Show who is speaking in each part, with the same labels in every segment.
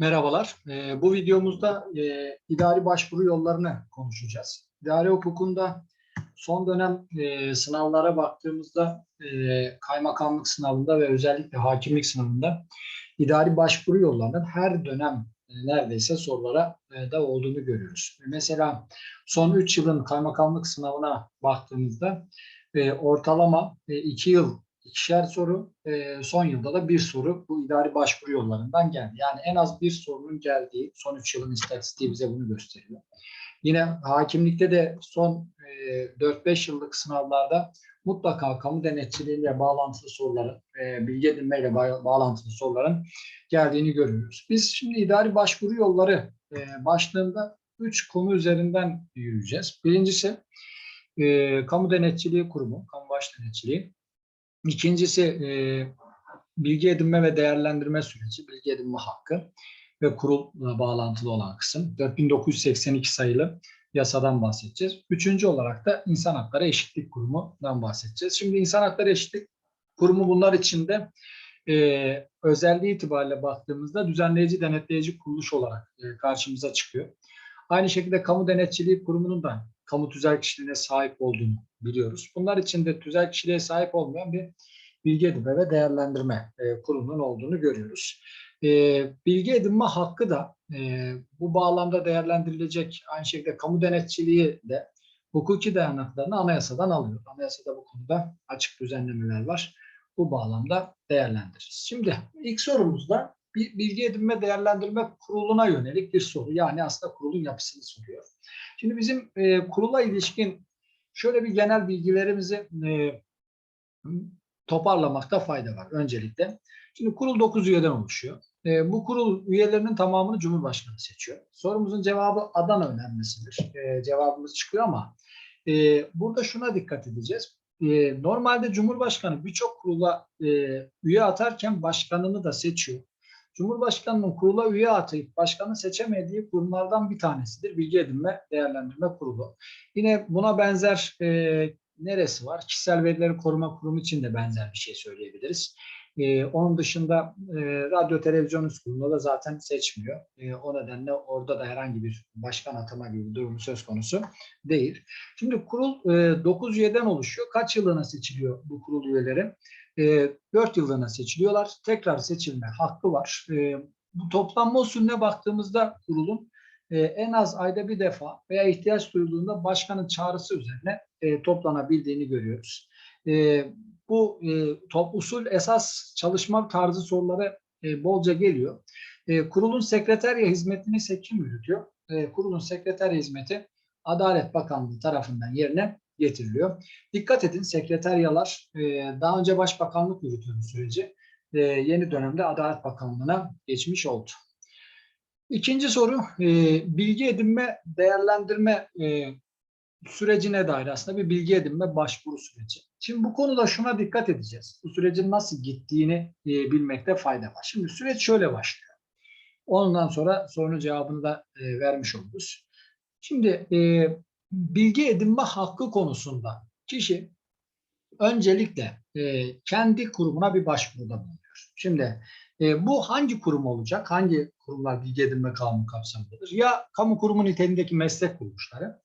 Speaker 1: Merhabalar. Ee, bu videomuzda e, idari başvuru yollarını konuşacağız. İdari hukukunda son dönem e, sınavlara baktığımızda e, kaymakamlık sınavında ve özellikle hakimlik sınavında idari başvuru yollarının her dönem neredeyse sorulara da olduğunu görüyoruz. Mesela son 3 yılın kaymakamlık sınavına baktığımızda ortalama 2 yıl ikişer soru, e, son yılda da bir soru bu idari başvuru yollarından geldi. Yani en az bir sorunun geldiği son üç yılın istatistiği bize bunu gösteriyor. Yine hakimlikte de son e, 4-5 yıllık sınavlarda mutlaka kamu denetçiliğiyle bağlantılı soruların, e, bilgi edinmeyle ba- bağlantılı soruların geldiğini görüyoruz. Biz şimdi idari başvuru yolları e, başlığında üç konu üzerinden yürüyeceğiz. Birincisi e, kamu denetçiliği kurumu, kamu baş denetçiliği. İkincisi e, bilgi edinme ve değerlendirme süreci, bilgi edinme hakkı ve kurulla bağlantılı olan kısım. 4982 sayılı yasadan bahsedeceğiz. Üçüncü olarak da İnsan Hakları Eşitlik Kurumu'ndan bahsedeceğiz. Şimdi İnsan Hakları Eşitlik Kurumu bunlar içinde e, özelliği itibariyle baktığımızda düzenleyici denetleyici kuruluş olarak e, karşımıza çıkıyor. Aynı şekilde Kamu Denetçiliği Kurumu'nun da kamu tüzel kişiliğine sahip olduğunu biliyoruz. Bunlar içinde tüzel kişiliğe sahip olmayan bir bilgi edinme ve değerlendirme e, kurumunun olduğunu görüyoruz. E, bilgi edinme hakkı da e, bu bağlamda değerlendirilecek aynı şekilde kamu denetçiliği de hukuki dayanaklarını anayasadan alıyor. Anayasada bu konuda açık düzenlemeler var. Bu bağlamda değerlendiririz. Şimdi ilk sorumuzda bilgi edinme değerlendirme kuruluna yönelik bir soru. Yani aslında kurulun yapısını soruyor. Şimdi bizim e, kurula ilişkin şöyle bir genel bilgilerimizi e, toparlamakta fayda var öncelikle. Şimdi kurul 9 üyeden oluşuyor. E, bu kurul üyelerinin tamamını Cumhurbaşkanı seçiyor. Sorumuzun cevabı Adana önermesidir. E, cevabımız çıkıyor ama e, burada şuna dikkat edeceğiz. E, normalde Cumhurbaşkanı birçok kurula e, üye atarken başkanını da seçiyor. Cumhurbaşkanının kurula üye atayıp başkanı seçemediği kurumlardan bir tanesidir. Bilgi Edinme Değerlendirme Kurulu. Yine buna benzer e, neresi var? Kişisel Verileri Koruma Kurumu için de benzer bir şey söyleyebiliriz. E, onun dışında e, radyo televizyon üst kurulunda da zaten seçmiyor. E, o nedenle orada da herhangi bir başkan atama gibi bir durum söz konusu değil. Şimdi kurul e, 9 üyeden oluşuyor. Kaç yılına seçiliyor bu kurul üyeleri? E, 4 yıllığına seçiliyorlar. Tekrar seçilme hakkı var. E, bu toplanma usulüne baktığımızda kurulun e, en az ayda bir defa veya ihtiyaç duyulduğunda başkanın çağrısı üzerine e, toplanabildiğini görüyoruz. E, bu e, usul esas çalışma tarzı sorulara e, bolca geliyor. E, kurulun sekreterya hizmetini ise kim yürütüyor? Kurulun sekreterya hizmeti Adalet Bakanlığı tarafından yerine getiriliyor. Dikkat edin sekreteryalar e, daha önce Başbakanlık yürütüyordu süreci. E, yeni dönemde Adalet Bakanlığı'na geçmiş oldu. İkinci soru e, bilgi edinme değerlendirme e, sürecine dair aslında bir bilgi edinme başvuru süreci. Şimdi bu konuda şuna dikkat edeceğiz. Bu sürecin nasıl gittiğini bilmekte fayda var. Şimdi süreç şöyle başlıyor. Ondan sonra sorunun cevabını da vermiş oluruz. Şimdi bilgi edinme hakkı konusunda kişi öncelikle e, kendi kurumuna bir başvuruda bulunuyor. Şimdi e, bu hangi kurum olacak? Hangi kurumlar bilgi edinme kanunu kapsamındadır? Ya kamu kurumu niteliğindeki meslek kuruluşları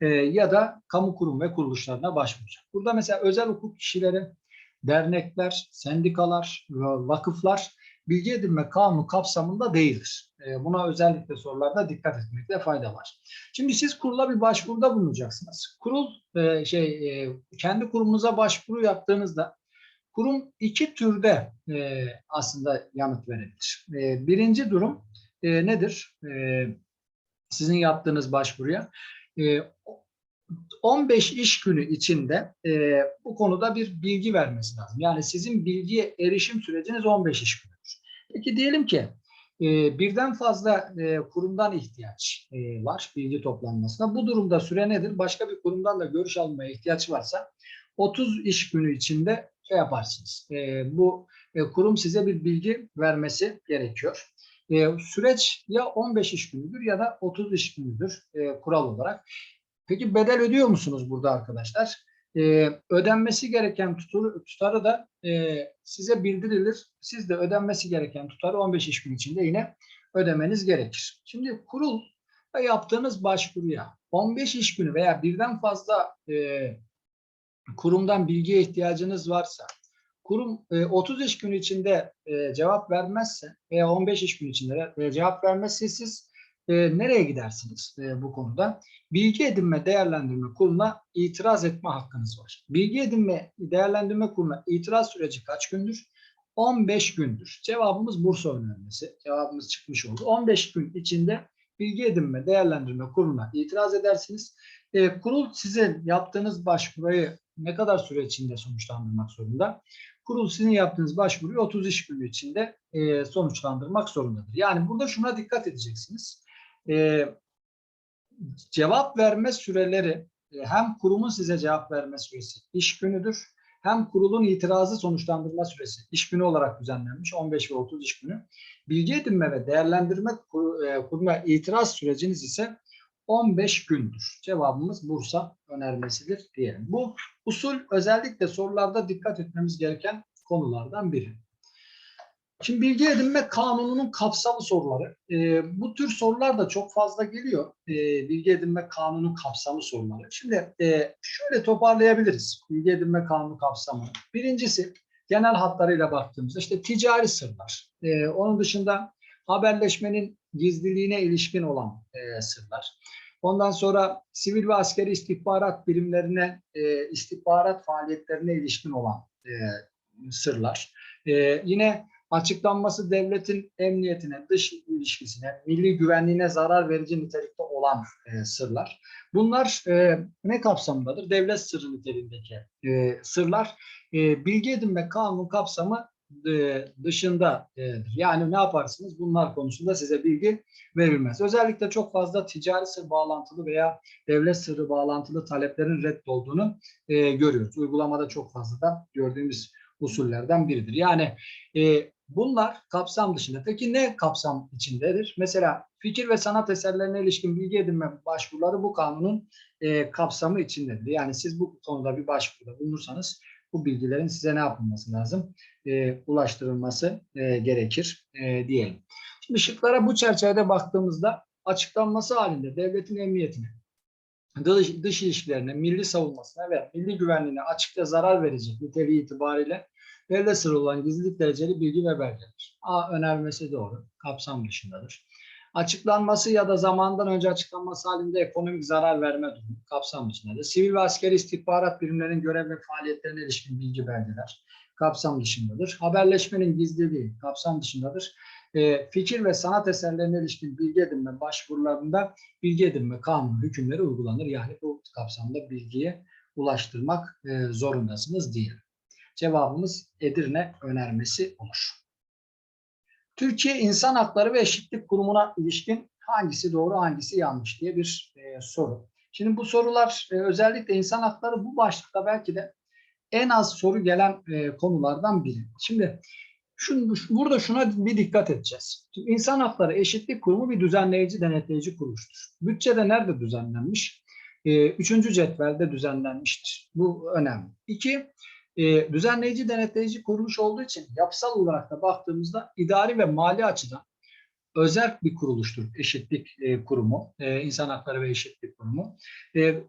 Speaker 1: e, ya da kamu kurum ve kuruluşlarına başvuracak. Burada mesela özel hukuk kişileri, dernekler, sendikalar, vakıflar bilgi edinme kanunu kapsamında değildir. E, buna özellikle sorularda dikkat etmekte fayda var. Şimdi siz kurula bir başvuruda bulunacaksınız. Kurul e, şey e, kendi kurumunuza başvuru yaptığınızda kurum iki türde aslında yanıt verebilir. Birinci durum nedir? Sizin yaptığınız başvuruya 15 iş günü içinde e, bu konuda bir bilgi vermesi lazım. Yani sizin bilgiye erişim süreciniz 15 iş günüdür. Peki diyelim ki e, birden fazla e, kurumdan ihtiyaç e, var bilgi toplanmasına. Bu durumda süre nedir? Başka bir kurumdan da görüş almaya ihtiyaç varsa 30 iş günü içinde şey yaparsınız. E, bu e, kurum size bir bilgi vermesi gerekiyor. E, süreç ya 15 iş günüdür ya da 30 iş günüdür e, kural olarak. Peki bedel ödüyor musunuz burada arkadaşlar? e, ödenmesi gereken tutarı, tutarı da e, size bildirilir. Siz de ödenmesi gereken tutarı 15 iş gün içinde yine ödemeniz gerekir. Şimdi kurul ve yaptığınız başvuruya 15 iş günü veya birden fazla e, kurumdan bilgiye ihtiyacınız varsa, kurum e, 30 iş günü içinde e, cevap vermezse veya 15 iş günü içinde e, cevap vermezse siz e, nereye gidersiniz e, bu konuda? Bilgi edinme değerlendirme kuruluna itiraz etme hakkınız var. Bilgi edinme değerlendirme kuruluna itiraz süreci kaç gündür? 15 gündür. Cevabımız Bursa önermesi. Cevabımız çıkmış oldu. 15 gün içinde bilgi edinme değerlendirme kuruluna itiraz edersiniz. E, kurul sizin yaptığınız başvuruyu ne kadar süre içinde sonuçlandırmak zorunda? Kurul sizin yaptığınız başvuruyu 30 iş günü içinde e, sonuçlandırmak zorundadır. Yani burada şuna dikkat edeceksiniz. E, cevap verme süreleri e, hem kurumun size cevap verme süresi iş günüdür. Hem kurulun itirazı sonuçlandırma süresi iş günü olarak düzenlenmiş 15 ve 30 iş günü. Bilgi edinme ve değerlendirme kur- e, kuruma itiraz süreciniz ise 15 gündür. Cevabımız Bursa önermesidir diyelim. Bu usul özellikle sorularda dikkat etmemiz gereken konulardan biri. Şimdi bilgi edinme kanununun kapsamı soruları. Ee, bu tür sorular da çok fazla geliyor. Ee, bilgi edinme kanunu kapsamı soruları. Şimdi e, şöyle toparlayabiliriz bilgi edinme kanunu kapsamını. Birincisi genel hatlarıyla baktığımızda işte ticari sırlar. Ee, onun dışında haberleşmenin gizliliğine ilişkin olan e, sırlar. Ondan sonra sivil ve askeri istihbarat birimlerine, e, istihbarat faaliyetlerine ilişkin olan e, sırlar. E, yine açıklanması devletin emniyetine, dış ilişkisine, milli güvenliğine zarar verici nitelikte olan e, sırlar. Bunlar e, ne kapsamındadır? Devlet sırrı niteliğindeki e, sırlar. E, bilgi edinme kanunu kapsamı e, dışındadır. Yani ne yaparsınız? Bunlar konusunda size bilgi verilmez. Özellikle çok fazla ticari sır bağlantılı veya devlet sırrı bağlantılı taleplerin reddolduğunu e, görüyoruz. Uygulamada çok fazla da gördüğümüz usullerden biridir. Yani e, bunlar kapsam dışında. Peki ne kapsam içindedir? Mesela fikir ve sanat eserlerine ilişkin bilgi edinme başvuruları bu kanunun e, kapsamı içindedir. Yani siz bu konuda bir başvuruda bulunursanız bu bilgilerin size ne yapılması lazım? E, ulaştırılması e, gerekir e, diyelim. Şimdi şıklara bu çerçevede baktığımızda açıklanması halinde devletin emniyetine, dış, dış ilişkilerine, milli savunmasına ve milli güvenliğine açıkça zarar verecek niteliği itibariyle devlet sırrı olan gizlilik dereceli bilgi ve belgeler. A önermesi doğru, kapsam dışındadır. Açıklanması ya da zamandan önce açıklanması halinde ekonomik zarar verme durumu kapsam dışındadır. Sivil ve askeri istihbarat birimlerinin görev ve faaliyetlerine ilişkin bilgi belgeler kapsam dışındadır. Haberleşmenin gizliliği kapsam dışındadır. E, fikir ve sanat eserlerine ilişkin bilgi edinme başvurularında bilgi edinme kanunu hükümleri uygulanır. Yani bu kapsamda bilgiye ulaştırmak e, zorundasınız diye. Cevabımız Edirne önermesi olur. Türkiye İnsan Hakları ve Eşitlik Kurumu'na ilişkin hangisi doğru hangisi yanlış diye bir e, soru. Şimdi bu sorular e, özellikle insan hakları bu başlıkta belki de en az soru gelen e, konulardan biri. Şimdi şunu, burada şuna bir dikkat edeceğiz. Şimdi İnsan Hakları Eşitlik Kurumu bir düzenleyici, denetleyici kuruluştur. Bütçede nerede düzenlenmiş? E, üçüncü cetvelde düzenlenmiştir. Bu önemli. İki, e, düzenleyici, denetleyici kuruluş olduğu için yapısal olarak da baktığımızda idari ve mali açıdan özel bir kuruluştur Eşitlik e, Kurumu, e, İnsan Hakları ve Eşitlik Kurumu. E,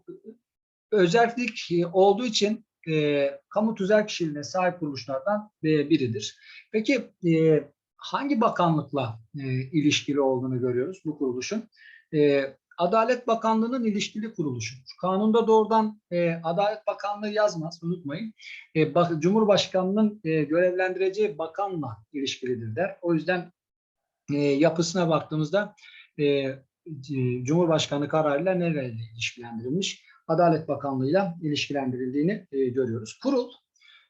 Speaker 1: özellik olduğu için e, kamu tüzel kişiliğine sahip kuruluşlardan e, biridir. Peki e, hangi bakanlıkla e, ilişkili olduğunu görüyoruz bu kuruluşun? E, Adalet Bakanlığı'nın ilişkili kuruluşudur. Kanunda doğrudan e, Adalet Bakanlığı yazmaz, unutmayın. E, bak, Cumhurbaşkanı'nın e, görevlendireceği bakanla ilişkilidir der. O yüzden e, yapısına baktığımızda e, Cumhurbaşkanı kararıyla nereyle ilişkilendirilmiş? Adalet Bakanlığı'yla ilişkilendirildiğini e, görüyoruz. Kurul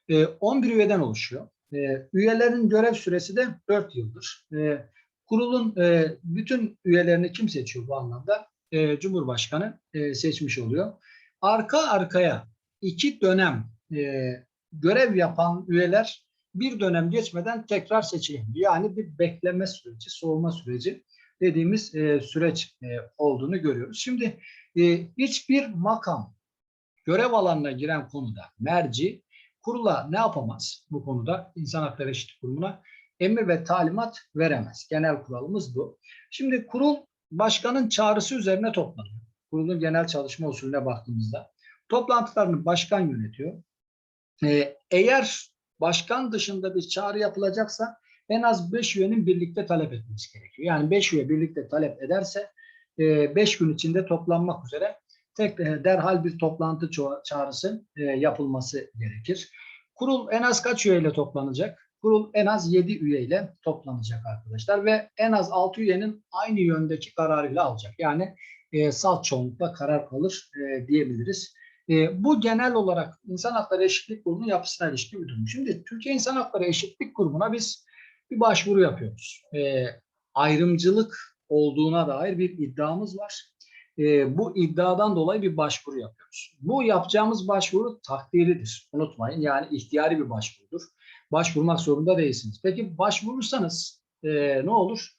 Speaker 1: e, 11 üyeden oluşuyor. E, üyelerin görev süresi de 4 yıldır. E, kurulun e, bütün üyelerini kim seçiyor bu anlamda? E, Cumhurbaşkanı e, seçmiş oluyor. Arka arkaya iki dönem e, görev yapan üyeler bir dönem geçmeden tekrar seçilebiliyor. Yani bir bekleme süreci, soğuma süreci dediğimiz e, süreç e, olduğunu görüyoruz. Şimdi e, hiçbir makam görev alanına giren konuda merci kurula ne yapamaz bu konuda insan hakları eşitlik kurumuna emir ve talimat veremez. Genel kuralımız bu. Şimdi kurul başkanın çağrısı üzerine toplanıyor. Kurulun genel çalışma usulüne baktığımızda toplantılarını başkan yönetiyor. Ee, eğer başkan dışında bir çağrı yapılacaksa en az 5 üyenin birlikte talep etmesi gerekiyor. Yani 5 üye birlikte talep ederse 5 gün içinde toplanmak üzere tek e, derhal bir toplantı ça- çağrısı e, yapılması gerekir. Kurul en az kaç üyeyle toplanacak? Kurul en az 7 üyeyle toplanacak arkadaşlar ve en az 6 üyenin aynı yöndeki kararıyla alacak. Yani e, salt çoğunlukla karar kalır e, diyebiliriz. E, bu genel olarak İnsan Hakları Eşitlik Kurumu'nun yapısına ilişkin bir durum. Şimdi Türkiye İnsan Hakları Eşitlik Kurumu'na biz bir başvuru yapıyoruz. E, ayrımcılık olduğuna dair bir iddiamız var. E, bu iddiadan dolayı bir başvuru yapıyoruz. Bu yapacağımız başvuru takdiridir. Unutmayın yani ihtiyari bir başvurudur. Başvurmak zorunda değilsiniz. Peki başvurursanız e, ne olur?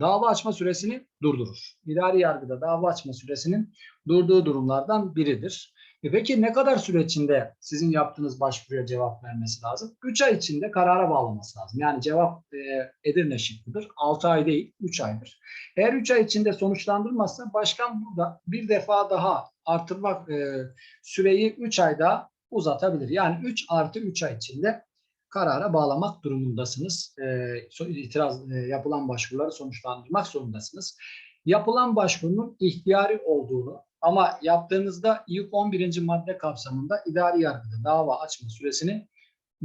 Speaker 1: Dava açma süresini durdurur. İdari yargıda dava açma süresinin durduğu durumlardan biridir. E peki ne kadar süre içinde sizin yaptığınız başvuruya cevap vermesi lazım? 3 ay içinde karara bağlaması lazım. Yani cevap e, Edirne şıkkıdır. 6 ay değil 3 aydır. Eğer 3 ay içinde sonuçlandırmazsa başkan burada bir defa daha artırmak e, süreyi 3 ay daha uzatabilir. Yani 3 artı 3 ay içinde karara bağlamak durumundasınız. E, itiraz e, yapılan başvuruları sonuçlandırmak zorundasınız. Yapılan başvurunun ihtiyari olduğunu ama yaptığınızda ilk 11. madde kapsamında idari yargıda dava açma süresini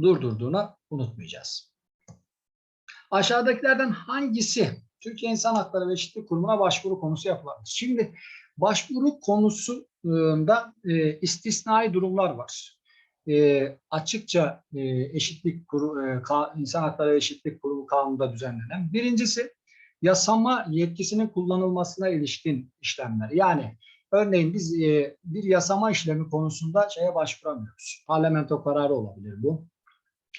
Speaker 1: durdurduğunu unutmayacağız. Aşağıdakilerden hangisi Türkiye İnsan Hakları ve Eşitlik Kurumu'na başvuru konusu yapılabilir? Şimdi başvuru konusunda e, istisnai durumlar var. E, açıkça e, eşitlik kuru, e, ka, İnsan Hakları ve Eşitlik Kurumu kanununda düzenlenen. Birincisi yasama yetkisinin kullanılmasına ilişkin işlemler. Yani Örneğin biz e, bir yasama işlemi konusunda şeye başvuramıyoruz. Parlamento kararı olabilir bu.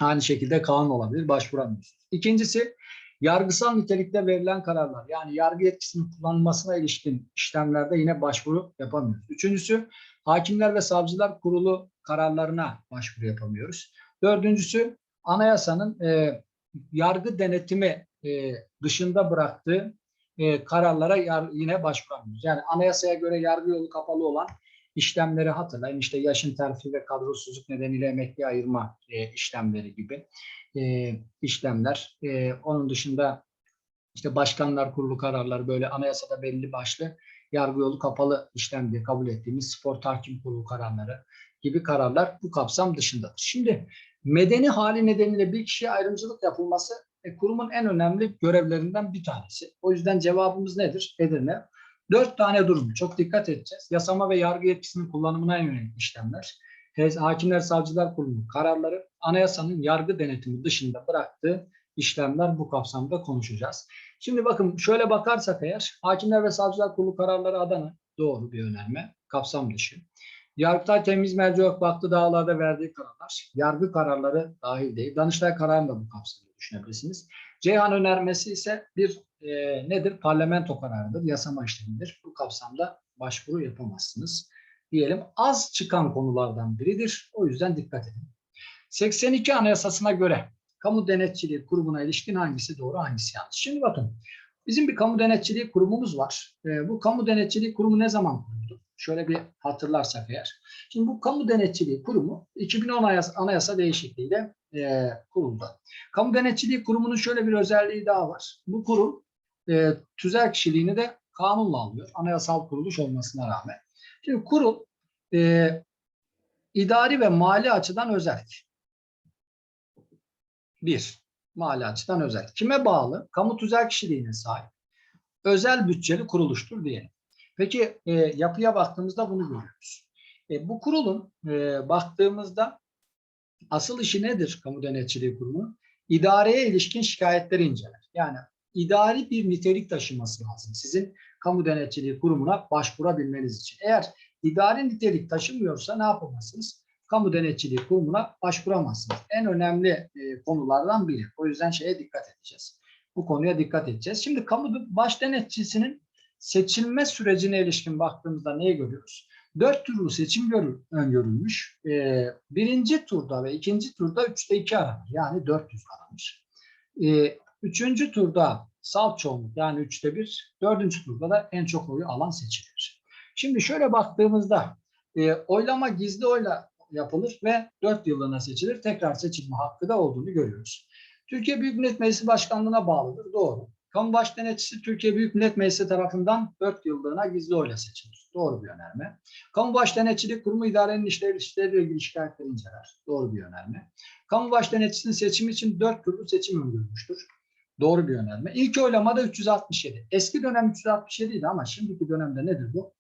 Speaker 1: Aynı şekilde kanun olabilir, başvuramıyoruz. İkincisi, yargısal nitelikte verilen kararlar. Yani yargı yetkisinin kullanılmasına ilişkin işlemlerde yine başvuru yapamıyoruz. Üçüncüsü, hakimler ve savcılar kurulu kararlarına başvuru yapamıyoruz. Dördüncüsü, anayasanın e, yargı denetimi e, dışında bıraktığı e, kararlara yar, yine başvuramıyoruz. Yani anayasaya göre yargı yolu kapalı olan işlemleri hatırlayın. İşte yaşın terfi ve kadrosuzluk nedeniyle emekli ayırma e, işlemleri gibi e, işlemler. E, onun dışında işte başkanlar kurulu kararları böyle anayasada belli başlı yargı yolu kapalı işlem diye kabul ettiğimiz spor tahkim kurulu kararları gibi kararlar bu kapsam dışındadır. Şimdi medeni hali nedeniyle bir kişiye ayrımcılık yapılması e, kurumun en önemli görevlerinden bir tanesi. O yüzden cevabımız nedir? Edirne. Dört tane durum. Çok dikkat edeceğiz. Yasama ve yargı yetkisinin kullanımına yönelik işlemler. Hakimler Savcılar Kurulu kararları, anayasanın yargı denetimi dışında bıraktığı işlemler bu kapsamda konuşacağız. Şimdi bakın şöyle bakarsak eğer Hakimler ve Savcılar Kurulu kararları Adana doğru bir önerme, kapsam dışı. Yargıtay Temiz Merci Vakfı dağlarda verdiği kararlar, yargı kararları dahil değil. Danıştay kararını da bu kapsamda düşünebilirsiniz. Ceyhan önermesi ise bir e, nedir? Parlamento kararıdır, yasama işlemidir. Bu kapsamda başvuru yapamazsınız. Diyelim az çıkan konulardan biridir. O yüzden dikkat edin. 82 Anayasasına göre kamu denetçiliği kurumuna ilişkin hangisi doğru hangisi yanlış? Şimdi bakın bizim bir kamu denetçiliği kurumumuz var. E, bu kamu denetçiliği kurumu ne zaman kuruldu? Şöyle bir hatırlarsak eğer. Şimdi bu kamu denetçiliği kurumu 2010 anayasa, değişikliğiyle e, kuruldu. Kamu denetçiliği kurumunun şöyle bir özelliği daha var. Bu kurum e, tüzel kişiliğini de kanunla alıyor. Anayasal kuruluş olmasına rağmen. Şimdi kurul e, idari ve mali açıdan özel. Bir, mali açıdan özel. Kime bağlı? Kamu tüzel kişiliğine sahip. Özel bütçeli kuruluştur diyelim. Peki e, yapıya baktığımızda bunu görüyoruz. E, bu kurulun e, baktığımızda asıl işi nedir kamu denetçiliği kurumu? İdareye ilişkin şikayetleri inceler. Yani idari bir nitelik taşıması lazım sizin kamu denetçiliği kurumuna başvurabilmeniz için. Eğer idari nitelik taşımıyorsa ne yapamazsınız? Kamu denetçiliği kurumuna başvuramazsınız. En önemli e, konulardan biri. O yüzden şeye dikkat edeceğiz. Bu konuya dikkat edeceğiz. Şimdi kamu baş denetçisinin seçilme sürecine ilişkin baktığımızda neyi görüyoruz? Dört turlu seçim görül, öngörülmüş. E, birinci turda ve ikinci turda üçte iki aranır. Yani 400 aranmış. E, üçüncü turda salt çoğunluk yani üçte bir. Dördüncü turda da en çok oyu alan seçilir. Şimdi şöyle baktığımızda e, oylama gizli oyla yapılır ve 4 yıllığına seçilir. Tekrar seçilme hakkı da olduğunu görüyoruz. Türkiye Büyük Millet Meclisi Başkanlığı'na bağlıdır. Doğru. Kamu baş denetçisi Türkiye Büyük Millet Meclisi tarafından 4 yıllığına gizli oyla seçilir. Doğru bir önerme. Kamu baş denetçilik kurumu idarenin işleri işleriyle ilgili şikayetleri inceler. Doğru bir önerme. Kamu baş denetçisinin seçimi için 4 turlu seçim öngörülmüştür. Doğru bir önerme. İlk oylamada 367. Eski dönem 367 idi ama şimdiki dönemde nedir bu?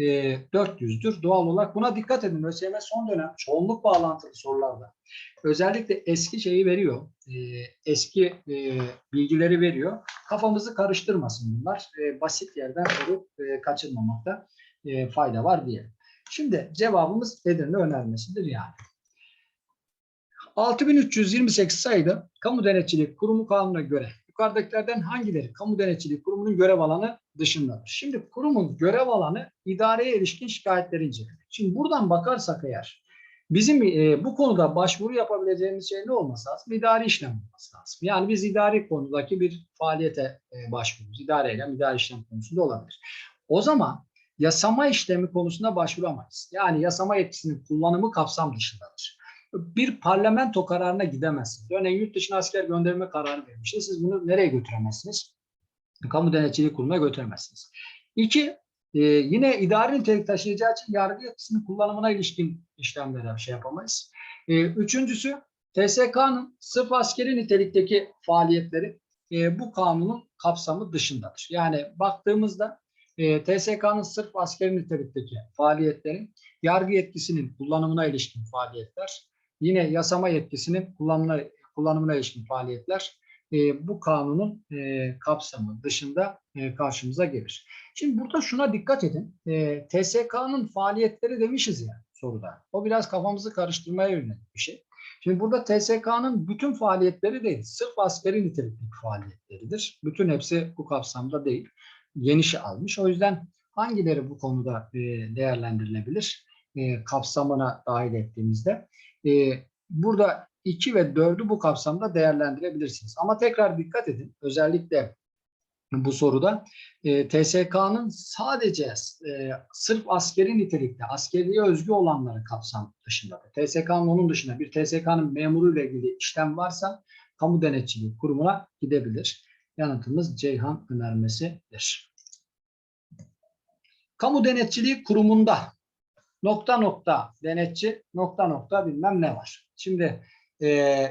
Speaker 1: E, 400'dür. Doğal olarak buna dikkat edin. ÖSYM son dönem çoğunluk bağlantılı sorularda özellikle eski şeyi veriyor. E, eski e, bilgileri veriyor. Kafamızı karıştırmasın bunlar. E, basit yerden soru e, kaçırmamakta e, fayda var diye. Şimdi cevabımız Edirne önermesidir yani. 6328 sayıda Kamu Denetçiliği Kurumu Kanunu'na göre yukarıdakilerden hangileri Kamu Denetçiliği Kurumu'nun görev alanı dışındadır? Şimdi kurumun görev alanı idareye ilişkin şikayetleri incelemek. Şimdi buradan bakarsak eğer bizim e, bu konuda başvuru yapabileceğimiz şey ne olması lazım? İdari işlem olması lazım. Yani biz idari konudaki bir faaliyete e, başvururuz. İdare eylem, idari işlem konusunda olabilir. O zaman yasama işlemi konusunda başvuramayız. Yani yasama yetkisinin kullanımı kapsam dışındadır bir parlamento kararına gidemezsiniz. Örneğin yurt dışına asker gönderme kararı vermiştir. Siz bunu nereye götüremezsiniz? Kamu Denetçiliği Kurumu'na götüremezsiniz. İki, e, yine idari nitelik taşıyacağı için yargı yetkisinin kullanımına ilişkin işlemlere şey yapamayız. E, üçüncüsü, TSK'nın sırf askeri nitelikteki faaliyetleri e, bu kanunun kapsamı dışındadır. Yani baktığımızda e, TSK'nın sırf askeri nitelikteki faaliyetlerin yargı yetkisinin kullanımına ilişkin faaliyetler Yine yasama yetkisinin kullanımına, kullanımına ilişkin faaliyetler e, bu kanunun e, kapsamı dışında e, karşımıza gelir. Şimdi burada şuna dikkat edin. E, TSK'nın faaliyetleri demişiz ya soruda. O biraz kafamızı karıştırmaya yönelik bir şey. Şimdi burada TSK'nın bütün faaliyetleri değil, sırf askeri nitelikli faaliyetleridir. Bütün hepsi bu kapsamda değil. Geniş almış. O yüzden hangileri bu konuda e, değerlendirilebilir? E, kapsamına dahil ettiğimizde. E, burada 2 ve 4'ü bu kapsamda değerlendirebilirsiniz. Ama tekrar dikkat edin. Özellikle bu soruda e, TSK'nın sadece e, sırf askeri nitelikte, askeriye özgü olanları kapsam dışında. TSK'nın onun dışında bir TSK'nın memuruyla ilgili işlem varsa kamu denetçiliği kurumuna gidebilir. Yanıtımız Ceyhan önermesidir. Kamu denetçiliği kurumunda nokta nokta denetçi nokta nokta bilmem ne var. Şimdi e,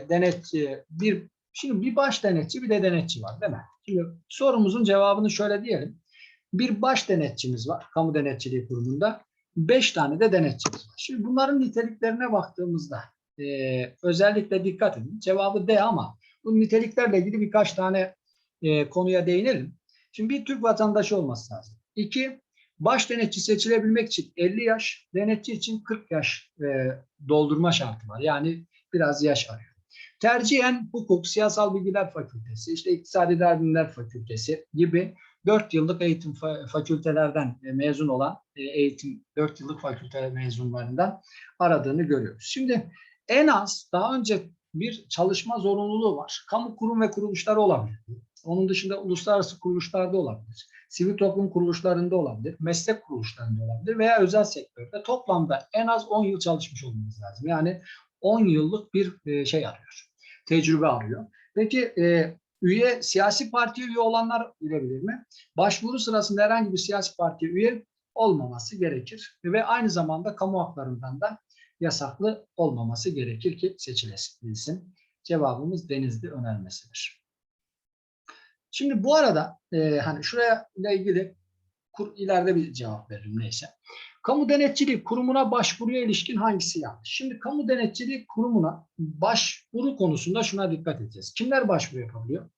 Speaker 1: denetçi bir şimdi bir baş denetçi bir de denetçi var değil mi? Şimdi sorumuzun cevabını şöyle diyelim. Bir baş denetçimiz var kamu denetçiliği kurumunda. Beş tane de denetçimiz var. Şimdi bunların niteliklerine baktığımızda e, özellikle dikkat edin. Cevabı D ama bu niteliklerle ilgili birkaç tane e, konuya değinelim. Şimdi bir Türk vatandaşı olması lazım. İki, Baş denetçi seçilebilmek için 50 yaş, denetçi için 40 yaş e, doldurma şartı var. Yani biraz yaş arıyor. Tercihen hukuk, siyasal bilgiler fakültesi, işte iktisadi bilimler fakültesi gibi 4 yıllık eğitim fakültelerden e, mezun olan e, eğitim 4 yıllık fakülte mezunlarından aradığını görüyoruz. Şimdi en az daha önce bir çalışma zorunluluğu var. Kamu kurum ve kuruluşları olabilir. Onun dışında uluslararası kuruluşlarda olabilir sivil toplum kuruluşlarında olabilir, meslek kuruluşlarında olabilir veya özel sektörde toplamda en az 10 yıl çalışmış olmanız lazım. Yani 10 yıllık bir e, şey arıyor, tecrübe arıyor. Peki e, üye, siyasi parti üye olanlar girebilir mi? Başvuru sırasında herhangi bir siyasi parti üye olmaması gerekir ve aynı zamanda kamu haklarından da yasaklı olmaması gerekir ki seçilebilsin. Cevabımız Denizli önermesidir. Şimdi bu arada e, hani şuraya ile ilgili kur, ileride bir cevap veririm neyse. Kamu denetçiliği kurumuna başvuruya ilişkin hangisi yanlış? Şimdi kamu denetçiliği kurumuna başvuru konusunda şuna dikkat edeceğiz. Kimler başvuru yapabiliyor?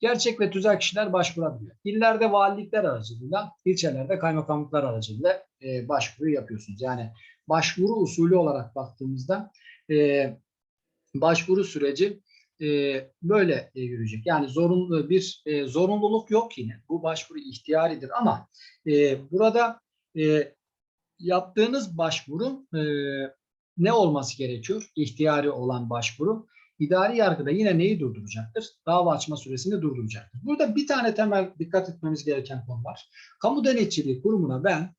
Speaker 1: Gerçek ve tüzel kişiler başvurabiliyor. İllerde valilikler aracılığıyla, ilçelerde kaymakamlıklar aracılığıyla e, başvuru yapıyorsunuz. Yani başvuru usulü olarak baktığımızda e, başvuru süreci e, böyle e, yürüyecek. Yani zorunlu bir e, zorunluluk yok yine. Bu başvuru ihtiyaridir ama e, burada e, yaptığınız başvuru e, ne olması gerekiyor? İhtiyari olan başvuru. İdari yargıda yine neyi durduracaktır? Dava açma süresini durduracaktır. Burada bir tane temel dikkat etmemiz gereken konu var. Kamu denetçiliği kurumuna ben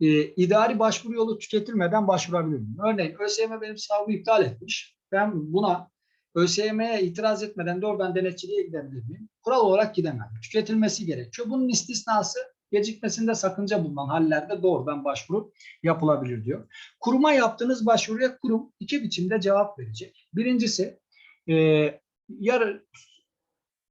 Speaker 1: e, idari başvuru yolu tüketilmeden başvurabilirim. Örneğin ÖSYM benim sınavımı iptal etmiş. Ben buna ÖSYM'ye itiraz etmeden doğrudan denetçiliğe gidebilir miyim? Kural olarak gidemem. Tüketilmesi gerekiyor. Bunun istisnası gecikmesinde sakınca bulunan hallerde doğrudan başvuru yapılabilir diyor. Kuruma yaptığınız başvuruya kurum iki biçimde cevap verecek. Birincisi e, ya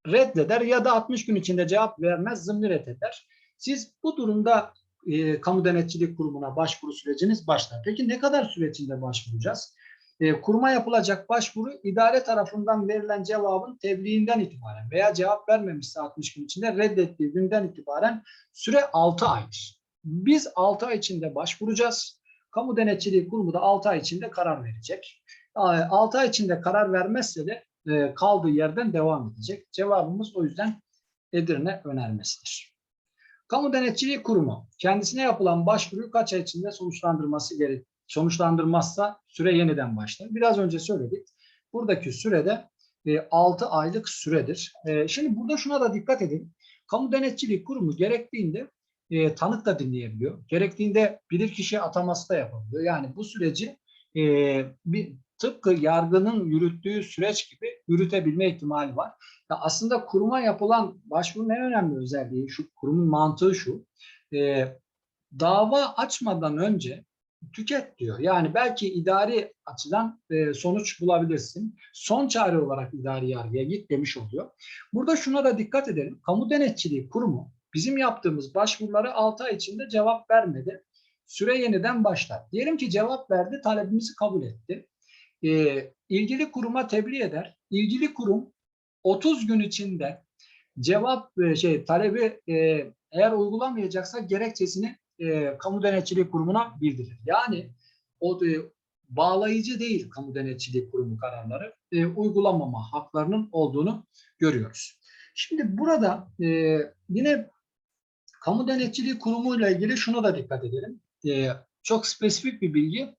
Speaker 1: reddeder ya da 60 gün içinde cevap vermez zımni reddeder. Siz bu durumda e, kamu denetçilik kurumuna başvuru süreciniz başlar. Peki ne kadar süre başvuracağız? E, kuruma yapılacak başvuru idare tarafından verilen cevabın tebliğinden itibaren veya cevap vermemişse 60 gün içinde reddettiği günden itibaren süre 6 aydır. Biz 6 ay içinde başvuracağız. Kamu denetçiliği kurumu da 6 ay içinde karar verecek. 6 ay içinde karar vermezse de e, kaldığı yerden devam edecek. Cevabımız o yüzden Edirne önermesidir. Kamu Denetçiliği Kurumu kendisine yapılan başvuruyu kaç ay içinde sonuçlandırması gerek sonuçlandırmazsa süre yeniden başlar. Biraz önce söyledik. Buradaki sürede e, 6 aylık süredir. E, şimdi burada şuna da dikkat edin. Kamu Denetçiliği Kurumu gerektiğinde e, tanık da dinleyebiliyor. Gerektiğinde bilirkişi ataması da yapabiliyor. Yani bu süreci e, bir tıpkı yargının yürüttüğü süreç gibi yürütebilme ihtimali var. Ya aslında kuruma yapılan başvurunun en önemli özelliği şu, kurumun mantığı şu. E, dava açmadan önce tüket diyor. Yani belki idari açıdan e, sonuç bulabilirsin. Son çare olarak idari yargıya git demiş oluyor. Burada şuna da dikkat edelim. Kamu Denetçiliği Kurumu bizim yaptığımız başvuruları 6 ay içinde cevap vermedi. Süre yeniden başlar. Diyelim ki cevap verdi, talebimizi kabul etti. E, ilgili kuruma tebliğ eder. İlgili kurum 30 gün içinde cevap e, şey talebi e, eğer uygulamayacaksa gerekçesini e, kamu denetçiliği kurumuna bildirir. Yani o e, bağlayıcı değil kamu denetçiliği kurumu kararları e, uygulamama haklarının olduğunu görüyoruz. Şimdi burada e, yine kamu denetçiliği kurumu ile ilgili şuna da dikkat edelim. E, çok spesifik bir bilgi.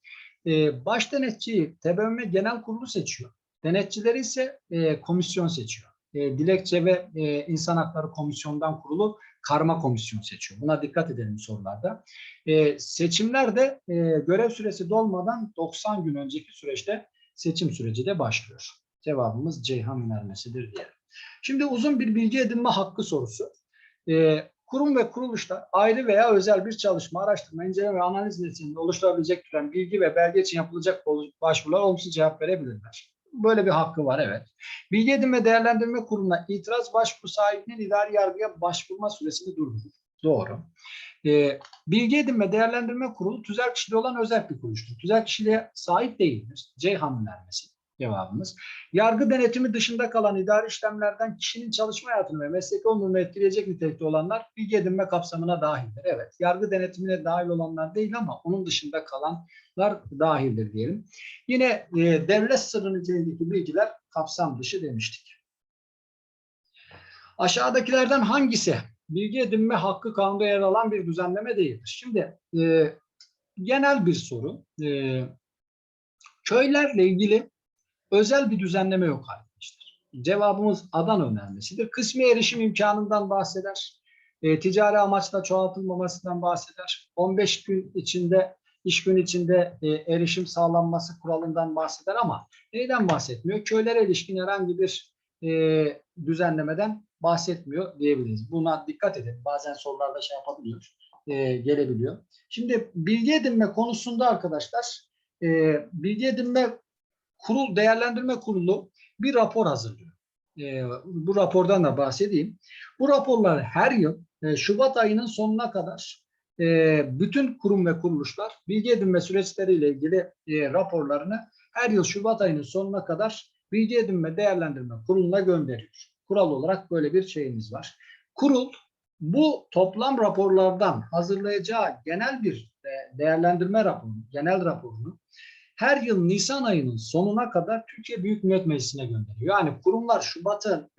Speaker 1: E, baş denetçiyi TBMM Genel Kurulu seçiyor. Denetçileri ise e, komisyon seçiyor. E, Dilekçe ve e, İnsan Hakları Komisyon'dan kurulu karma komisyon seçiyor. Buna dikkat edelim sorularda. E, seçimler e, görev süresi dolmadan 90 gün önceki süreçte seçim süreci de başlıyor. Cevabımız Ceyhan önermesidir diyelim. Şimdi uzun bir bilgi edinme hakkı sorusu. E, kurum ve kuruluşlar ayrı veya özel bir çalışma, araştırma, inceleme ve analiz neticesinde oluşturabilecek türden bilgi ve belge için yapılacak başvurular olumsuz cevap verebilirler. Böyle bir hakkı var evet. Bilgi edinme değerlendirme kurumuna itiraz başvuru sahibinin idari yargıya başvurma süresini durdurur. Doğru. Ee, bilgi edinme değerlendirme kurulu tüzel kişiliği olan özel bir kuruluştur. Tüzel kişiliğe sahip değildir. Ceyhan önermesi cevabımız. Yargı denetimi dışında kalan idari işlemlerden kişinin çalışma hayatını ve mesleki onurunu etkileyecek nitelikte olanlar bilgi edinme kapsamına dahildir. Evet, yargı denetimine dahil olanlar değil ama onun dışında kalanlar dahildir diyelim. Yine e, devlet sırrı niteliğindeki bilgiler kapsam dışı demiştik. Aşağıdakilerden hangisi bilgi edinme hakkı kanunda yer alan bir düzenleme değildir? Şimdi e, genel bir soru. E, köylerle ilgili özel bir düzenleme yok arkadaşlar. Cevabımız adan önermesidir. Kısmi erişim imkanından bahseder. E, ticari amaçla çoğaltılmamasından bahseder. 15 gün içinde, iş gün içinde e, erişim sağlanması kuralından bahseder ama neyden bahsetmiyor? Köylere ilişkin herhangi bir e, düzenlemeden bahsetmiyor diyebiliriz. Buna dikkat edin. Bazen sorularda şey yapabiliyor, e, gelebiliyor. Şimdi bilgi edinme konusunda arkadaşlar, e, bilgi edinme kurul değerlendirme kurulu bir rapor hazırlıyor. E, bu rapordan da bahsedeyim. Bu raporlar her yıl e, Şubat ayının sonuna kadar e, bütün kurum ve kuruluşlar bilgi edinme süreçleriyle ilgili e, raporlarını her yıl Şubat ayının sonuna kadar bilgi edinme değerlendirme kuruluna gönderiyor. Kural olarak böyle bir şeyimiz var. Kurul bu toplam raporlardan hazırlayacağı genel bir değerlendirme raporu, genel raporunu her yıl Nisan ayının sonuna kadar Türkiye Büyük Millet Meclisi'ne gönderiyor. Yani kurumlar Şubat'ın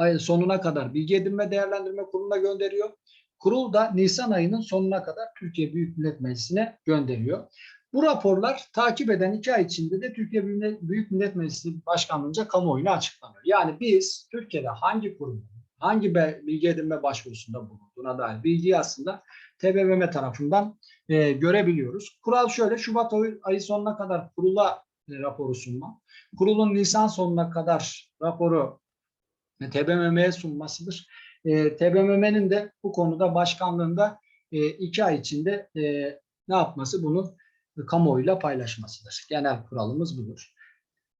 Speaker 1: e, sonuna kadar bilgi edinme değerlendirme kuruluna gönderiyor. kurul da Nisan ayının sonuna kadar Türkiye Büyük Millet Meclisi'ne gönderiyor. Bu raporlar takip eden iki ay içinde de Türkiye Büyük Millet Meclisi Başkanlığı'nca kamuoyuna açıklanıyor. Yani biz Türkiye'de hangi kurum, hangi bilgi edinme başvurusunda bulunduğuna dair bilgiyi aslında TBMM tarafından e, görebiliyoruz. Kural şöyle, Şubat ayı sonuna kadar kurula e, raporu sunma, kurulun Nisan sonuna kadar raporu e, TBMM'ye sunmasıdır. E, TBMM'nin de bu konuda başkanlığında e, iki ay içinde e, ne yapması? Bunu kamuoyuyla paylaşmasıdır. Genel kuralımız budur.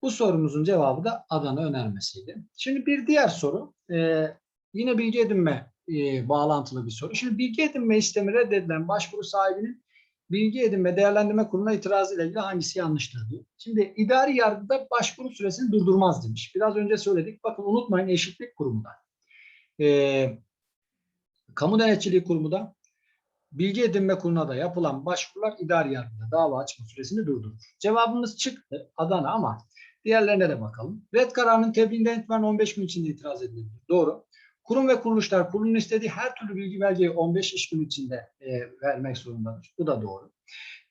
Speaker 1: Bu sorumuzun cevabı da Adana önermesiydi. Şimdi bir diğer soru, e, yine bilgi edinme e, bağlantılı bir soru. Şimdi bilgi edinme istemi reddedilen başvuru sahibinin bilgi edinme değerlendirme kuruluna itirazı ile ilgili hangisi yanlıştır diyor. Şimdi idari yargıda başvuru süresini durdurmaz demiş. Biraz önce söyledik. Bakın unutmayın eşitlik kurumunda. E, kamu denetçiliği kurumu da bilgi edinme kuruluna da yapılan başvurular idari yargıda dava açma süresini durdurur. Cevabımız çıktı Adana ama diğerlerine de bakalım. Red kararının tebliğinden itibaren 15 gün içinde itiraz edilebilir. Doğru. Kurum ve kuruluşlar kurulun istediği her türlü bilgi belgeyi 15 iş gün içinde e, vermek zorundadır. Bu da doğru.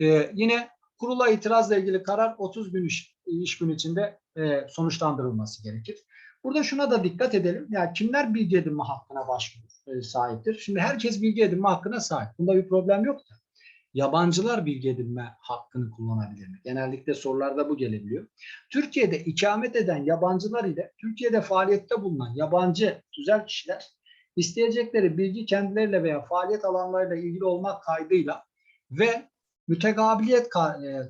Speaker 1: E, yine kurula itirazla ilgili karar 30 gün iş, iş gün içinde e, sonuçlandırılması gerekir. Burada şuna da dikkat edelim. Yani kimler bilgi edinme hakkına başvurur, e, sahiptir? Şimdi herkes bilgi edinme hakkına sahip. Bunda bir problem yok da. Yabancılar bilgi edinme hakkını kullanabilir mi? Genellikle sorularda bu gelebiliyor. Türkiye'de ikamet eden yabancılar ile Türkiye'de faaliyette bulunan yabancı tüzel kişiler isteyecekleri bilgi kendileriyle veya faaliyet alanlarıyla ilgili olmak kaydıyla ve mütekabiliyet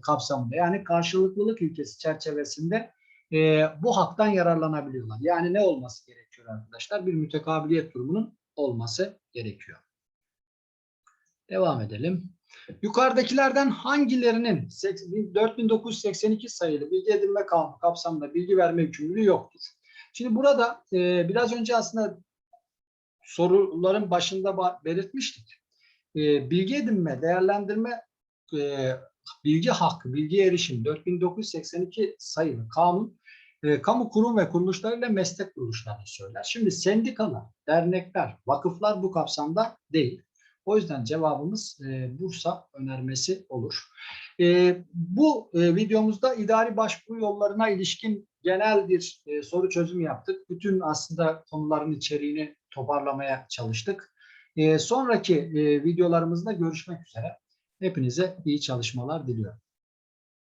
Speaker 1: kapsamında yani karşılıklılık ilkesi çerçevesinde e, bu haktan yararlanabiliyorlar. Yani ne olması gerekiyor arkadaşlar? Bir mütekabiliyet durumunun olması gerekiyor. Devam edelim. Yukarıdakilerden hangilerinin 4982 sayılı bilgi edinme kanunu kapsamında bilgi verme yükümlülüğü yoktur? Şimdi burada e, biraz önce aslında soruların başında belirtmiştik. E, bilgi edinme, değerlendirme, e, bilgi hakkı, bilgi erişim 4982 sayılı kanun e, kamu kurum ve kuruluşlarıyla meslek kuruluşlarını söyler. Şimdi sendikalar, dernekler, vakıflar bu kapsamda değil. O yüzden cevabımız e, Bursa önermesi olur. E, bu e, videomuzda idari başvuru yollarına ilişkin genel bir e, soru çözümü yaptık. Bütün aslında konuların içeriğini toparlamaya çalıştık. E, sonraki e, videolarımızda görüşmek üzere. Hepinize iyi çalışmalar diliyorum.